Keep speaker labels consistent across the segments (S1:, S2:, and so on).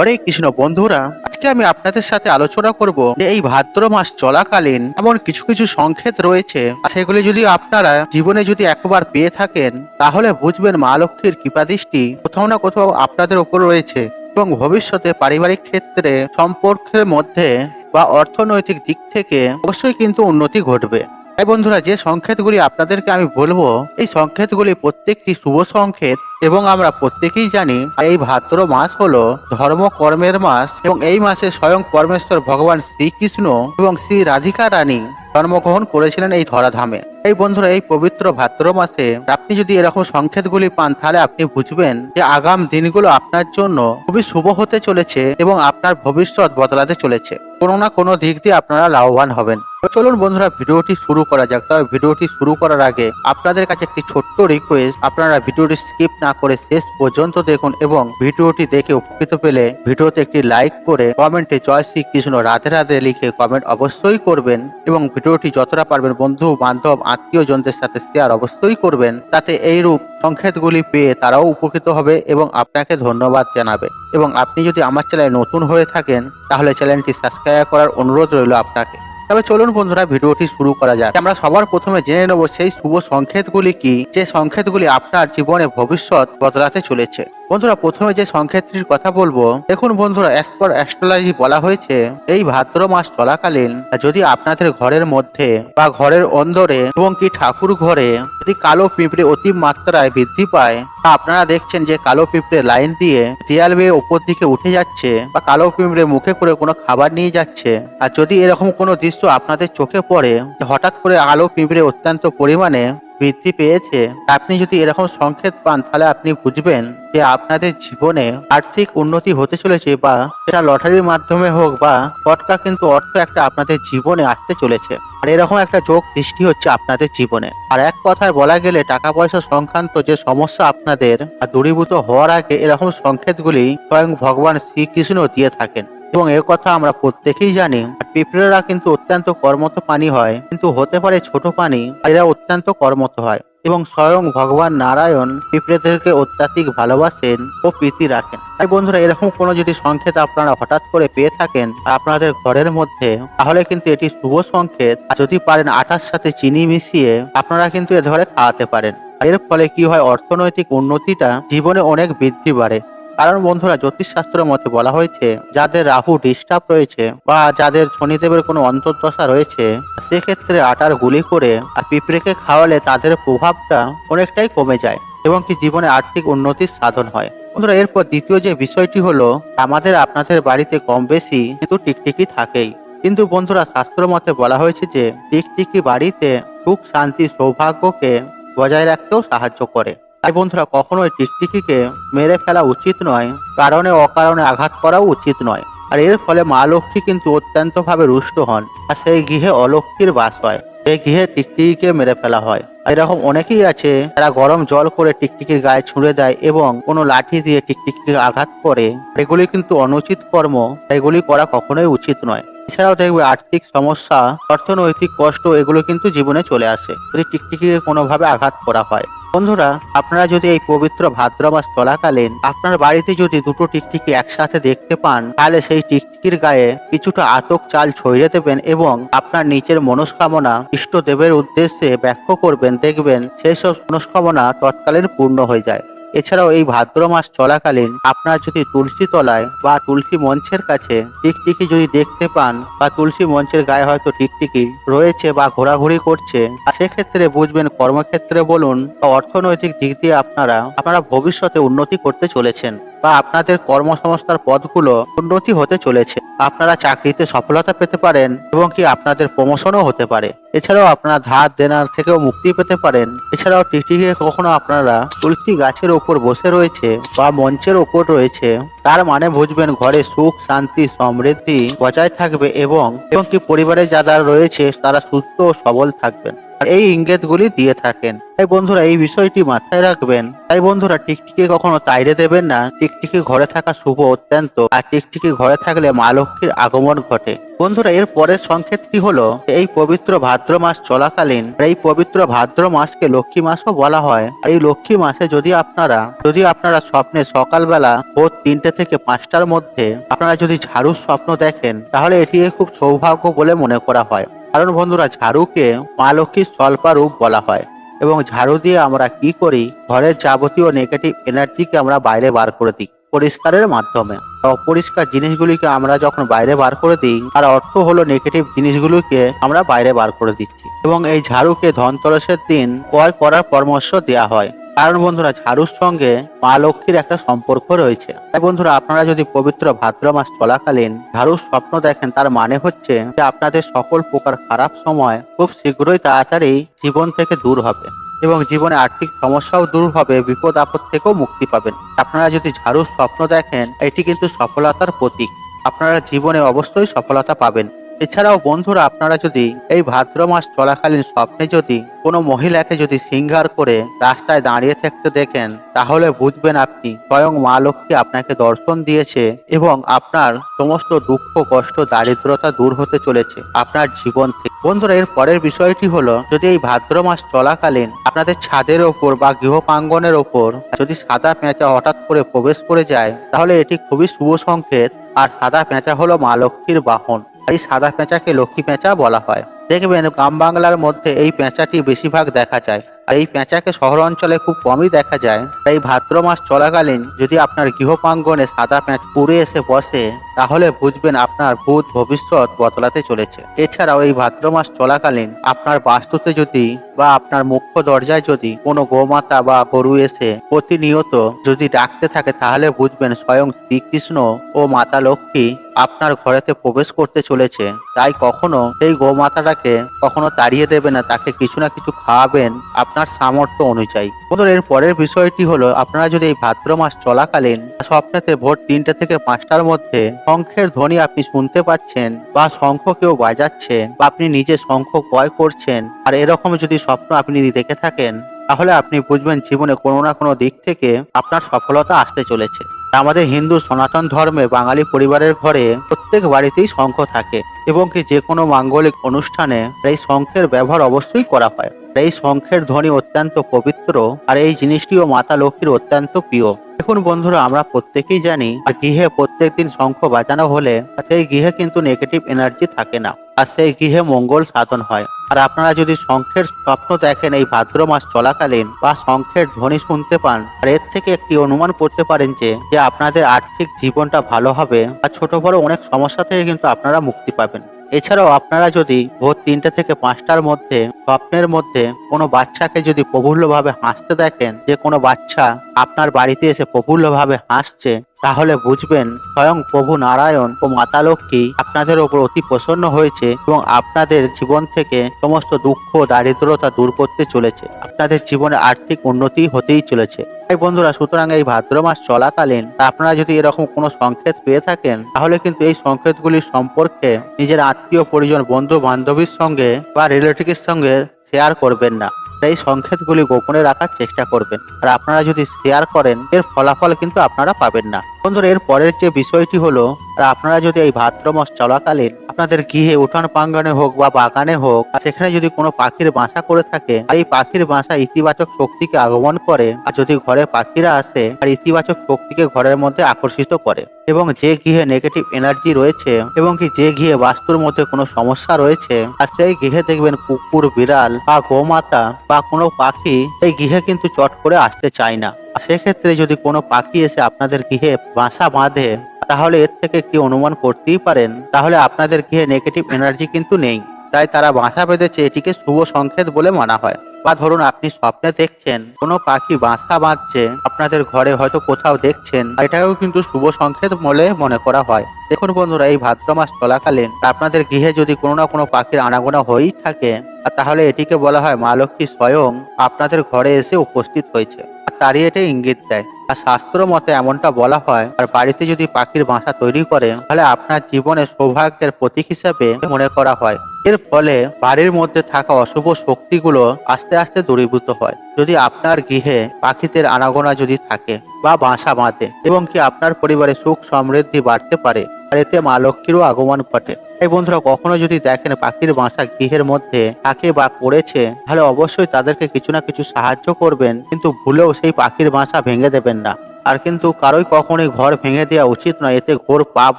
S1: হরে কৃষ্ণ বন্ধুরা, আজকে আমি আপনাদের সাথে আলোচনা করব যে এই ভাদ্র মাস চলাকালীন এমন কিছু কিছু সংকেত রয়েছে। সেগুলি যদি আপনারা জীবনে যদি একবার পেয়ে থাকেন, তাহলে বুঝবেন মা লক্ষ্মীর কৃপাদৃষ্টি কোথাও না কোথাও আপনাদের ওপর রয়েছে এবং ভবিষ্যতে পারিবারিক ক্ষেত্রে, সম্পর্কের মধ্যে বা অর্থনৈতিক দিক থেকে অবশ্যই কিন্তু উন্নতি ঘটবে। তাই বন্ধুরা, যে সংকেতগুলি আপনাদেরকে আমি বলব, এই সংকেতগুলি প্রত্যেকটি শুভ সংকেত এবং আমরা প্রত্যেকেই জানি এই ভাদ্র মাস হলো ধর্ম কর্মের মাস এবং এই মাসে স্বয়ং পরমেশ্বর ভগবান শ্রীকৃষ্ণ এবং শ্রী রাধিকা রানী জন্মগ্রহণ করেছিলেন এই ধরাধামে। এই বন্ধুরা, এই পবিত্র ভাদ্র মাসে আপনি যদি এরকম সংকেতগুলি পান, তাহলে আপনি বুঝবেন যে আগাম দিনগুলো আপনার জন্য খুবই শুভ হতে চলেছে এবং আপনার ভবিষ্যৎ বদলাতে চলেছে। কোনো না কোনো দিক দিয়ে আপনারা লাভবান হবেন। চলুন বন্ধুরা, ভিডিওটি শুরু করা যাক। তবে ভিডিওটি শুরু করার আগে আপনাদের কাছে একটি ছোট্ট রিকোয়েস্ট আপনারা ভিডিওটি স্কিপ না করে শেষ পর্যন্ত দেখুন এবং ভিডিওটি দেখে উপকৃত পেলে ভিডিওতে একটি লাইক করে কমেন্টে জয় শ্রীকৃষ্ণ রাধে রাধে লিখে কমেন্ট অবশ্যই করবেন এবং ভিডিওটি যতটা পারবেন বন্ধু, বান্ধব আত্মীয় জনদের সাথে শেয়ার অবশ্যই করবেন। তাতে এই রূপ সংকেতগুলি পেয়ে তারাও উপকৃত হবে এবং আপনাকে ধন্যবাদ জানাবে। এবং আপনি যদি আমার চ্যানেলে নতুন হয়ে থাকেন, তাহলে চ্যানেলটি সাবস্ক্রাইব করার অনুরোধ রইল আপনাকে। তবে চলুন বন্ধুরা, ভিডিওটি শুরু করা যাক। আমরা সবার প্রথমে জেনে নেব সেই শুভ সংকেতগুলি কি? যে সংকেতগুলি আপনার জীবনে ভবিষ্যৎ বদলাতে চলেছে। বন্ধুরা, প্রথমে যে সংকেতটির কথা বলব, দেখুন বন্ধুরা অ্যাজ অ্যাস্ট্রোলজি বলা হয়েছে, এই ভাদ্র মাস চলাকালীন, যদি আপনাদের ঘরের মধ্যে বা ঘরের অন্দরে এবং কি ঠাকুর ঘরে যদি কালো পিঁপড়ে অতি মাত্রায় বৃদ্ধি পায়, তা আপনারা দেখছেন যে কালো পিঁপড়ে লাইন দিয়ে দেয়াল বেয়ে উপর দিকে উঠে যাচ্ছে বা কালো পিঁপড়ে মুখে করে কোনো খাবার নিয়ে যাচ্ছে। আর যদি এরকম কোনো দৃশ্য আপনাদের চোখে পড়ে হঠাৎ করে আলো পিঁপড়ে অত্যন্ত পরিমাণে বৃদ্ধি পেয়েছে। আপনি যদি এরকম সংকেত পান, তাহলে আপনি বুঝবেন যে আপনাদের জীবনে আর্থিক উন্নতি হতে চলেছে বা সেটা লটারির মাধ্যমে হোক বা পটকা কিন্তু অর্থ একটা আপনাদের জীবনে আসতে চলেছে। আর এরকম একটা যোগ সৃষ্টি হচ্ছে আপনাদের জীবনে। আর এক কথায় বলা গেলে টাকা পয়সা সংক্রান্ত যে সমস্যা আপনাদের দূরীভূত হওয়ার আগে, এরকম সংকেতগুলি স্বয়ং ভগবান শ্রীকৃষ্ণ দিয়ে থাকেন। এবং এর কথা আমরা প্রত্যেকেই জানি পিঁপড়েরা কিন্তু অত্যন্ত কর্মত প্রাণী হয়। কিন্তু হতে পারে ছোট প্রাণী এরা অত্যন্ত কর্মত হয় এবং স্বয়ং ভগবান নারায়ণ পিঁপড়েদেরকে অত্যাধিক ভালোবাসেন ও প্রীতি রাখেন। তাই বন্ধুরা, এরকম কোনো যদি সংকেত আপনারা হঠাৎ করে পেয়ে থাকেন আপনাদের ঘরের মধ্যে, তাহলে কিন্তু এটি শুভ সংকেত। যদি পারেন আটার সাথে চিনি মিশিয়ে, আপনারা কিন্তু এ ধরে খাওয়াতে পারেন। এর ফলে কি হয়, অর্থনৈতিক উন্নতিটা জীবনে অনেক বৃদ্ধি বাড়ে। কারণ বন্ধুরা, জ্যোতিষশাস্ত্রের মতে বলা হয়েছে, যাদের রাহু ডিস্টার্ব রয়েছে বা যাদের শনিদেবের কোনো অন্তর্দশা রয়েছে, সেক্ষেত্রে আটার গুলি করে আর পিঁপড়েকে খাওয়ালে তাদের প্রভাবটা অনেকটাই কমে যায় এবং কি জীবনে আর্থিক উন্নতির সাধন হয়। বন্ধুরা, এরপর দ্বিতীয় যে বিষয়টি হলো, আমাদের আপনাদের বাড়িতে কম বেশি কিন্তু টিকটিকি থাকেই। কিন্তু বন্ধুরা শাস্ত্র মতে বলা হয়েছে যে, টিকটিকি বাড়িতে সুখ, শান্তি, সৌভাগ্যকে বজায় রাখতেও সাহায্য করে। তাই বন্ধুরা, কখনোই টিকটিকিকে মেরে ফেলা উচিত নয়। কারণে অকারণে আঘাত করাও উচিত নয়। আর এর ফলে মা লক্ষ্মী কিন্তু অত্যন্ত ভাবে রুষ্ট হন আর সেই গৃহে অলক্ষ্মীর বাস হয়। সেই গৃহে টিকটিকিকে মেরে ফেলা হয়। এরকম অনেকেই আছে, তারা গরম জল করে টিকটিকির গায়ে ছুঁড়ে দেয় এবং কোনো লাঠি দিয়ে টিকটিকিকে আঘাত করে। এগুলি কিন্তু অনুচিত কর্ম এগুলি করা কখনোই উচিত নয়। এছাড়াও দেখবে আর্থিক সমস্যা, অর্থনৈতিক কষ্ট, এগুলো কিন্তু জীবনে চলে আসে। যদি টিকটিকিকে কোনোভাবে আঘাত করা হয় বন্ধুরা, আপনারা যদি এই পবিত্র ভাদ্র মাস চলাকালীন আপনার বাড়িতে যদি দুটো টিকটিকি একসাথে দেখতে পান, তাহলে সেই টিকটিকির গায়ে কিছুটা আতক চাল ছড়িয়ে দেবেন এবং আপনার নিচের মনস্কামনা ইষ্ট দেবের উদ্দেশ্যে ব্যাখ্যা করবেন, দেখবেন সেই সব মনস্কামনা তৎকালীন পূর্ণ হয়ে যায়। এছাড়াও এই ভাদ্র মাস চলাকালীন আপনারা যদি তুলসী তলায় বা তুলসী মঞ্চের কাছে টিকটিকি যদি দেখতে পান বা তুলসী মঞ্চের গায়ে হয়তো টিকটিকি রয়েছে বা ঘোরাঘুরি করছে, সেক্ষেত্রে বুঝবেন কর্মক্ষেত্রে বলুন বা অর্থনৈতিক দিক দিয়ে আপনারা আপনারা ভবিষ্যতে উন্নতি করতে চলেছেন। বা আপনাদের কর্মসংস্থার পদগুলো উন্নতি হতে চলেছে। আপনারা চাকরিতে সফলতা পেতে পারেন এবং কি আপনাদের প্রমোশনও হতে পারে। এছাড়াও আপনারা ধার দেনার থেকেও মুক্তি পেতে পারেন। এছাড়াও টিকটিকে কখনো আপনারা তুলসী গাছের ওপর বসে রয়েছে বা মঞ্চের ওপর রয়েছে, তার মানে বুঝবেন ঘরে সুখ, শান্তি, সমৃদ্ধি বজায় থাকবে এবং এবং কি পরিবারে যারা রয়েছে, তারা সুস্থ ও সবল থাকবেন। এই ইঙ্গিতগুলি দিয়ে থাকেন। তাই বন্ধুরা, এই বিষয়টি মাথায় রাখবেন। তাই বন্ধুরা, টিকটিকি কখনো তাইরে দেবেন না। টিকটিকি ঘরে থাকা শুভ অত্যন্ত, আর টিকটিকি ঘরে থাকলে মা লক্ষ্মীর আগমন ঘটে। বন্ধুরা, এর পরের সংকেত কি হলো? এই পবিত্র ভাদ্র মাস চলাকালীন এই পবিত্র ভাদ্র মাসকে লক্ষ্মী মাসও বলা হয়। আর এই লক্ষ্মী মাসে যদি আপনারা যদি আপনারা স্বপ্নে সকালবেলা ভোর তিনটে থেকে পাঁচটার মধ্যে আপনারা যদি ঝাড়ুর স্বপ্ন দেখেন, তাহলে এটিকে খুব সৌভাগ্য বলে মনে করা হয়। কারণ বন্ধুরা, ঝাড়ুকে মা লক্ষ্মীর স্বল্পা রূপ বলা হয় এবং ঝাড়ু দিয়ে আমরা কি করি? ঘরের যাবতীয় নেগেটিভ এনার্জিকে আমরা বাইরে বার করে দিই পরিষ্কারের মাধ্যমে। অপরিষ্কার জিনিসগুলিকে আমরা যখন বাইরে বার করে দিই আর অর্থ হলো নেগেটিভ জিনিসগুলোকে আমরা বাইরে বার করে দিচ্ছি। এবং এই ঝাড়ুকে ধনতরসের দিন ক্রয় করার পরামর্শ দেওয়া হয়। কারণ বন্ধুরা, ঝাড়ুর সঙ্গে মা লক্ষ্মীর একটা সম্পর্ক রয়েছে। তাই বন্ধুরা, আপনারা যদি পবিত্র ভাদ্র মাস চলাকালীন ঝাড়ুর স্বপ্ন দেখেন, তার মানে হচ্ছে যে আপনাদের সকল প্রকার খারাপ সময় খুব শীঘ্রই তাড়াতাড়ি জীবন থেকে দূর হবে এবং জীবনে আর্থিক সমস্যাও দূর হবে, বিপদ আপদ থেকেও মুক্তি পাবেন। আপনারা যদি ঝাড়ুর স্বপ্ন দেখেন, এটি কিন্তু সফলতার প্রতীক। আপনারা জীবনে অবশ্যই সফলতা পাবেন। এছাড়াও বন্ধুরা, আপনারা যদি এই ভাদ্র মাস চলাকালীন স্বপ্নে যদি কোনো মহিলাকে যদি সিঙ্গার করে রাস্তায় দাঁড়িয়ে থাকতে দেখেন, তাহলে বুঝবেন আপনি স্বয়ং মা লক্ষ্মী আপনাকে দর্শন দিয়েছে এবং আপনার সমস্ত দুঃখ, কষ্ট, দারিদ্রতা দূর হতে চলেছে আপনার জীবন থেকে। বন্ধুরা, এর পরের বিষয়টি হলো, যদি এই ভাদ্র মাস চলাকালীন আপনাদের ছাদের ওপর বা গৃহ প্রাঙ্গনের ওপর যদি সাদা পেঁচা হঠাৎ করে প্রবেশ করে যায়, তাহলে এটি খুবই শুভ সংকেত। আর সাদা পেঁচা হলো মা লক্ষ্মীর বাহন। এই সাদা পেঁচাকে লক্ষ্মী পেঁচা বলা হয়। দেখবেন গ্রাম বাংলার মধ্যে এই পেঁচাটি বেশিরভাগ দেখা যায়। আর এই পেঁচাকে শহর অঞ্চলে খুব কমই দেখা যায়। তাই ভাদ্র মাস চলাকালীন যদি আপনার গৃহ প্রাঙ্গনে সাদা পেঁচ পুড়ে এসে বসে, তাহলে বুঝবেন আপনার ভূত ভবিষ্যৎ বদলাতে চলেছে। এছাড়াও এই ভাদ্র মাস চলাকালীন আপনার বাস্তুতে যদি বা আপনার মুখ্য দরজায় যদি কোনো গোমাতা বা গরু এসে প্রতিনিয়ত যদি ডাকতে থাকে, তাহলে বুঝবেন স্বয়ং শ্রীকৃষ্ণ ও মাতা লক্ষ্মী আপনার ঘরেতে প্রবেশ করতে চলেছে। তাই কখনো সেই গোমাতাটাকে কখনো তাড়িয়ে দেবে না, তাকে কিছু না কিছু খাওয়াবেন আপনার সামর্থ্য অনুযায়ী। বন্ধুরা, এর পরের বিষয়টি হলো, আপনারা যদি এই ভাদ্র মাস চলাকালীন স্বপ্নেতে ভোর তিনটে থেকে পাঁচটার মধ্যে শঙ্খের ধ্বনি আপনি শুনতে পাচ্ছেন বা শঙ্খ কেউ বাজাচ্ছে বা আপনি নিজে শঙ্খ ক্রয় করছেন, আর এরকম যদি স্বপ্ন আপনি দেখে থাকেন, তাহলে আপনি বুঝবেন জীবনে কোনো না কোনো দিক থেকে আপনার সফলতা আসতে চলেছে। আমাদের হিন্দু সনাতন ধর্মে বাঙালি পরিবারের ঘরে প্রত্যেক বাড়িতেই শঙ্খ থাকে এবং কি যে কোনো মাঙ্গলিক অনুষ্ঠানে এই শঙ্খের ব্যবহার অবশ্যই করা হয়। এই শঙ্খের ধ্বনি অত্যন্ত পবিত্র আর এই জিনিসটিও মাতা লক্ষ্মীর অত্যন্ত প্রিয়। দেখুন বন্ধুরা, আমরা প্রত্যেকেই জানি, আর গৃহে প্রত্যেকদিন শঙ্খ বাজানো হলে সেই গৃহে কিন্তু নেগেটিভ এনার্জি থাকে না। আর সেই গৃহে মঙ্গল সাধন হয়। আর আপনারা যদি শঙ্খের স্বপ্ন দেখেন এই ভাদ্র মাস চলাকালীন বা শঙ্খের ধ্বনি শুনতে পান, আর এর থেকে একটি অনুমান করতে পারেন যে যে আপনাদের আর্থিক জীবনটা ভালো হবে আর ছোট বড় অনেক সমস্যা থেকে কিন্তু আপনারা মুক্তি পাবেন। এছাড়াও আপনারা যদি ভোর তিনটে থেকে পাঁচটার মধ্যে, স্বপ্নের মধ্যে কোনো বাচ্চাকে যদি প্রফুল্লভাবে হাসতে দেখেন, যে কোনো বাচ্চা আপনার বাড়িতে এসে প্রফুল্লভাবে হাসছে তাহলে বুঝবেন স্বয়ং প্রভু নারায়ণ ও মাতা লক্ষ্মী আপনাদের ওপর অতি প্রসন্ন হয়েছে এবং আপনাদের জীবন থেকে সমস্ত দুঃখ, দারিদ্রতা দূর করতে চলেছে। আপনাদের জীবনে আর্থিক উন্নতি হতেই চলেছে। তাই বন্ধুরা, সুতরাং এই ভাদ্র মাস চলাকালীন আপনারা যদি এরকম কোনো সংকেত পেয়ে থাকেন, তাহলে কিন্তু এই সংকেতগুলির সম্পর্কে নিজের আত্মীয়, পরিজন বন্ধু বান্ধবীর সঙ্গে বা রিলেটিভের সঙ্গে শেয়ার করবেন না। এই সংকেতগুলি গোপনে রাখার চেষ্টা করবেন। আর আপনারা যদি শেয়ার করেন, এর ফলাফল কিন্তু আপনারা পাবেন না। বন্ধুরা, এর পরের যে বিষয়টি হলো, আর আপনারা যদি এই ভাদ্র মাস চলাকালীন আপনাদের গৃহে উঠান প্রাঙ্গনে হোক বা বাগানে হোক সেখানে যদি কোনো পাখির বাসা করে থাকে, আর এই পাখির বাসা ইতিবাচক শক্তিকে আগমন করে, আর যদি ঘরে পাখিরা আসে, আর ইতিবাচক শক্তিকে ঘরের মধ্যে আকর্ষিত করে, এবং যে গৃহে নেগেটিভ এনার্জি রয়েছে, এবং কি যে গৃহে বাস্তুর মধ্যে কোনো সমস্যা রয়েছে, আর সেই গৃহে দেখবেন কুকুর, বিড়াল বা গোমাতা বা কোনো পাখি এই গৃহে কিন্তু চট করে আসতে চায় না। সেক্ষেত্রে যদি কোনো পাখি এসে আপনাদের গৃহে বাসা বাঁধে, তাহলে এর থেকে একটি অনুমান করতেই পারেন। তাহলে আপনাদের গৃহে নেগেটিভ এনার্জি কিন্তু নেই। তাই তারা বাসা বেঁধেছে এটিকে শুভ সংকেত বলে মানা হয়। বা ধরুন আপনি স্বপ্নে দেখছেন, কোনো পাখি বাসা বাঁধছে, আপনাদের ঘরে হয়তো কোথাও দেখছেন এটাকেও কিন্তু শুভ সংকেত বলে মনে করা হয়। দেখুন বন্ধুরা, এই ভাদ্র মাস চলাকালীন আপনাদের গৃহে যদি কোনো না কোনো পাখির আনাগোনা হয়েই থাকে আর তাহলে এটিকে বলা হয় মা লক্ষ্মী স্বয়ং আপনাদের ঘরে এসে উপস্থিত হয়েছে। আর তারই এটা ইঙ্গিত দেয়। আর শাস্ত্র মতে এমনটা বলা হয়, আর বাড়িতে যদি পাখির বাসা তৈরি করে, তাহলে আপনার জীবনে সৌভাগ্যের প্রতীক হিসাবে মনে করা হয়। এর ফলে বাড়ির মধ্যে থাকা অশুভ শক্তিগুলো আস্তে আস্তে দূরীভূত হয়। যদি আপনার গৃহে পাখিদের আনাগোনা যদি থাকে বা বাসা বাঁধে, এবং কি আপনার পরিবারে সুখ সমৃদ্ধি বাড়তে পারে, আর এতে মা লক্ষ্মীরও আগমন ঘটে। এই বন্ধুরা কখনো যদি দেখেন পাখির বাসা গৃহের মধ্যে থাকে বা করেছে তাহলে অবশ্যই তাদেরকে কিছু না কিছু সাহায্য করবেন, কিন্তু ভুলেও সেই পাখির বাসা ভেঙে দেবেন না। আর কিন্তু কারোই কখনোই ঘর ভেঙে দেওয়া উচিত নয়, এতে ঘোর পাপ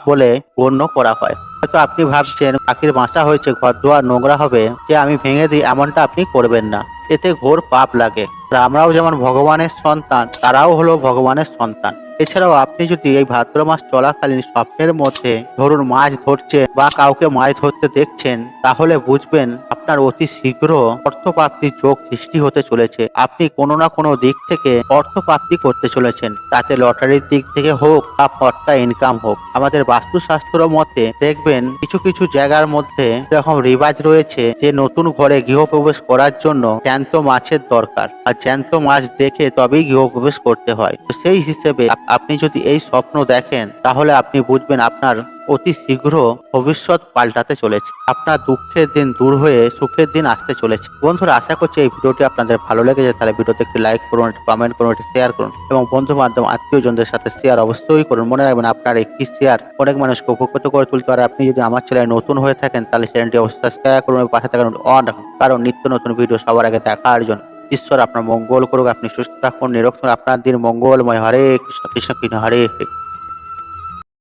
S1: বলে গণ্য করা হয়। হয়তো আপনি ভাবছেন, পাখির বাসা হয়েছে ঘর দুয়ার নোংরা হবে, যে আমি ভেঙে দিই এমনটা আপনি করবেন না। এতে ঘোর পাপ লাগে। আমরাও যেমন ভগবানের সন্তান, তারাও হলো ভগবানের সন্তান। এছাড়াও আপনি যদি এই ভাদ্র মাস চলাকালীন স্বপ্নের মধ্যে ধরুন মাছ ধরছে বা কাউকে মাছ ধরতে দেখছেন, তাহলে বুঝবেন আপনার অতি শীঘ্র অর্থপ্রাপ্তির যোগ সৃষ্টি হতে চলেছে। আপনি কোনো না কোনো দিক থেকে অর্থপ্রাপ্তি করতে চলেছেন। তাতে লটারির দিক থেকে হোক বা পট্টা ইনকাম হোক। আমাদের বাস্তুশাস্ত্র মতে দেখবেন কিছু কিছু জায়গার মধ্যে এরকম রিবাজ রয়েছে যে নতুন ঘরে গৃহপ্রবেশ করার জন্য জ্যান্ত মাছের দরকার। আর জ্যান্ত মাছ দেখে তবেই গৃহপ্রবেশ করতে হয়। তো সেই হিসেবে আপনি যদি এই স্বপ্ন দেখেন, তাহলে আপনি বুঝবেন আপনার অতি শীঘ্র ভবিষ্যৎ পাল্টাতে চলেছে। আপনার দুঃখের দিন দূর হয়ে সুখের দিন আসতে চলেছে। বন্ধুরা, আশা করছি এই ভিডিওটি আপনাদের ভালো লেগেছে। তাহলে ভিডিওতে একটি লাইক করুন, একটি কমেন্ট করুন, একটি শেয়ার করুন এবং বন্ধু বান্ধব আত্মীয়জনদের সাথে শেয়ার অবশ্যই করুন। মনে রাখবেন, আপনার একটি শেয়ার অনেক মানুষকে উপকৃত করে তুলতে পারে আপনি যদি আমার চ্যানেলে নতুন হয়ে থাকেন, তাহলে চ্যানেলটি অবশ্যই সাবস্ক্রাইব করুন পাশে থাকুন অন কারণ নিত্য নতুন ভিডিও সবার আগে দেখার জন্য। ঈশ্বর আপনার মঙ্গল করুক, আপনি সুস্থ থাকুন নিরক্ষণ আপনার দিন মঙ্গলময়। হরে কৃষ্ণ কৃষ্ণ কৃষ্ণ হরে।